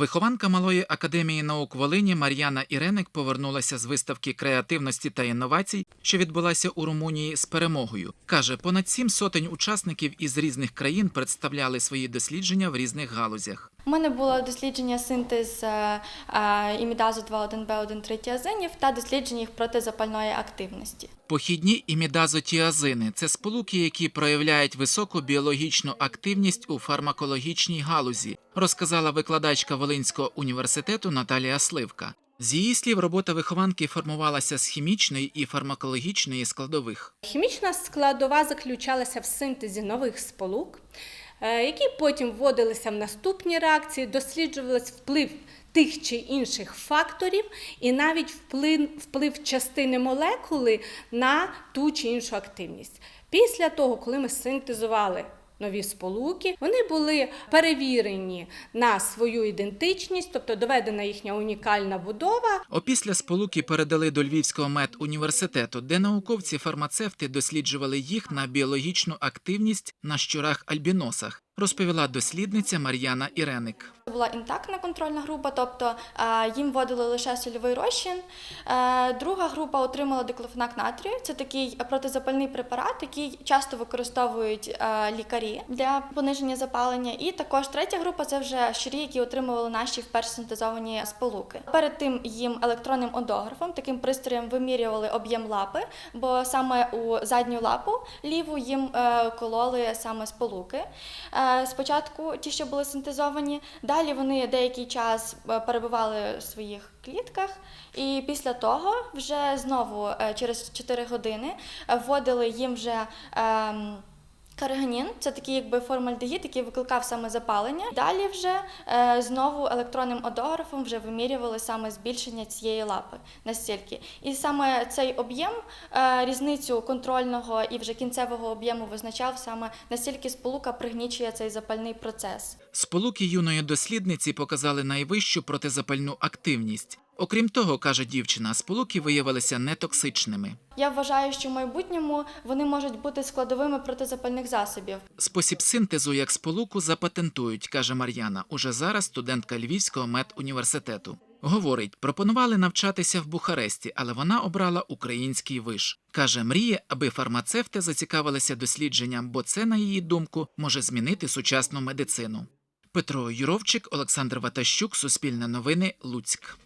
Вихованка малої академії наук Волині Мар'яна Іреник повернулася з виставки креативності та інновацій, що відбулася у Румунії з перемогою. каже, понад сім сотень учасників із різних країн представляли свої дослідження в різних галузях. У мене було дослідження синтез е, е, імідазу 2,1-Б1 третіазинів та дослідження їх протизапальної активності. Похідні імідазотіазини – це сполуки, які проявляють високу біологічну активність у фармакологічній галузі, розказала викладачка Волинського університету Наталія Сливка. З її слів, робота вихованки формувалася з хімічної і фармакологічної складових. Хімічна складова заключалася в синтезі нових сполук, які потім вводилися в наступні реакції, досліджувалися вплив тих чи інших факторів, і навіть вплив, вплив частини молекули на ту чи іншу активність. Після того, коли ми синтезували нові сполуки, вони були перевірені на свою ідентичність, тобто доведена їхня унікальна будова, Опісля сполуки передали до Львівського медуніверситету, де науковці-фармацевти досліджували їх на біологічну активність на щурах-альбіносах, розповіла дослідниця Мар'яна Іреник. Була інтактна контрольна група, тобто е, їм вводили лише сольовий розчин. Е, Друга група отримала диклофенак натрію. Це такий протизапальний препарат, який часто використовують е, лікарі для пониження запалення. І також третя група це вже щурі, які отримували наші вперше синтезовані сполуки. Перед тим їм електронним одографом, таким пристроєм вимірювали об'єм лапи, бо саме у задню лапу ліву їм кололи саме сполуки. Спочатку ті, що були синтезовані, далі вони деякий час е, перебували в своїх клітках, і після того вже знову е, через 4 години е, вводили їм вже. Кариганін це такий якби формальдегід, який викликав саме запалення. Далі вже е, знову електронним одографом вже вимірювали саме збільшення цієї лапи настільки. І саме цей об'єм, е, різницю контрольного і вже кінцевого об'єму визначав саме настільки сполука пригнічує цей запальний процес. Сполуки юної дослідниці показали найвищу протизапальну активність. Окрім того, каже дівчина, сполуки виявилися нетоксичними. Я вважаю, що в майбутньому вони можуть бути складовими протизапальних засобів. Спосіб синтезу як сполуку запатентують, каже Мар'яна, уже зараз студентка Львівського медуніверситету. Говорить, пропонували навчатися в Бухаресті, але вона обрала український виш. Каже, мріє, аби фармацевти зацікавилися дослідженням, бо це, на її думку, може змінити сучасну медицину. Петро Юровчик, Олександр Ватащук, Суспільне новини, Луцьк.